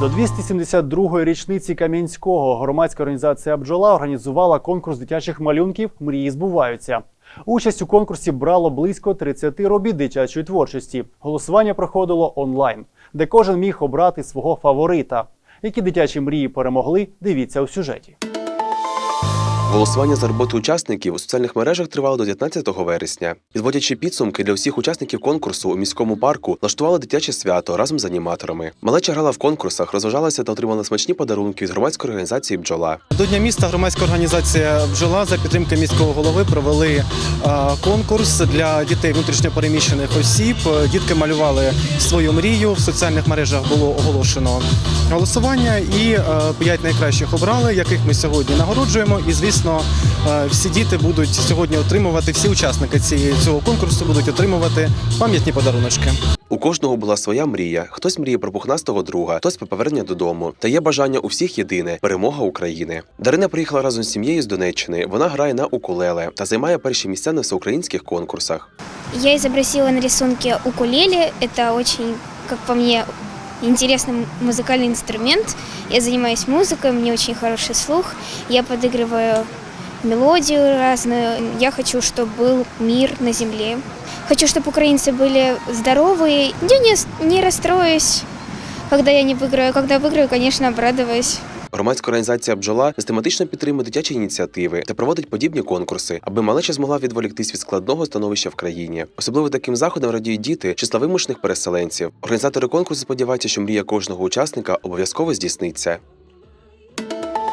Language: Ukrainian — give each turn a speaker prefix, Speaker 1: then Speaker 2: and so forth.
Speaker 1: До 272-ї річниці Кам'янського громадська організація Бджола організувала конкурс дитячих малюнків Мрії збуваються. Участь у конкурсі брало близько 30 робіт дитячої творчості. Голосування проходило онлайн, де кожен міг обрати свого фаворита. Які дитячі мрії перемогли, дивіться у сюжеті.
Speaker 2: Голосування за роботу учасників у соціальних мережах тривало до 19 вересня. Підводячи підсумки для всіх учасників конкурсу у міському парку, влаштували дитяче свято разом з аніматорами. Малеча грала в конкурсах, розважалася та отримала смачні подарунки від громадської організації Бджола.
Speaker 3: До Дня міста громадська організація Бджола за підтримки міського голови провели е, конкурс для дітей внутрішньопереміщених осіб. Дітки малювали свою мрію. В соціальних мережах було оголошено голосування, і е, п'ять найкращих обрали, яких ми сьогодні нагороджуємо. І звісно, е, всі діти будуть сьогодні отримувати, всі учасники цієї цього конкурсу будуть отримувати пам'ятні подаруночки.
Speaker 2: У кожного була своя мрія. Хтось мріє про пухнастого друга, хтось про повернення додому. Та є бажання у всіх єдине перемога України. Дарина приїхала разом з сім'єю з Донеччини. Вона грає на укулеле та займає перші місця на всеукраїнських конкурсах.
Speaker 4: Я изобразила на рисунке укулеле. Это очень, как по мне, интересный музыкальный инструмент. Я занимаюсь музыкой, у меня очень хороший слух. Я подыгрываю мелодию разную. Я хочу, чтобы был мир на земле. Хочу, чтобы украинцы были здоровые. Я не, не расстроюсь, когда я не выиграю. Когда выиграю, конечно, обрадуюсь.
Speaker 2: Громадська організація Бджола систематично підтримує дитячі ініціативи та проводить подібні конкурси, аби малеча змогла відволіктись від складного становища в країні. Особливо таким заходом радіють діти числа вимушених переселенців. Організатори конкурсу сподіваються, що мрія кожного учасника обов'язково здійсниться.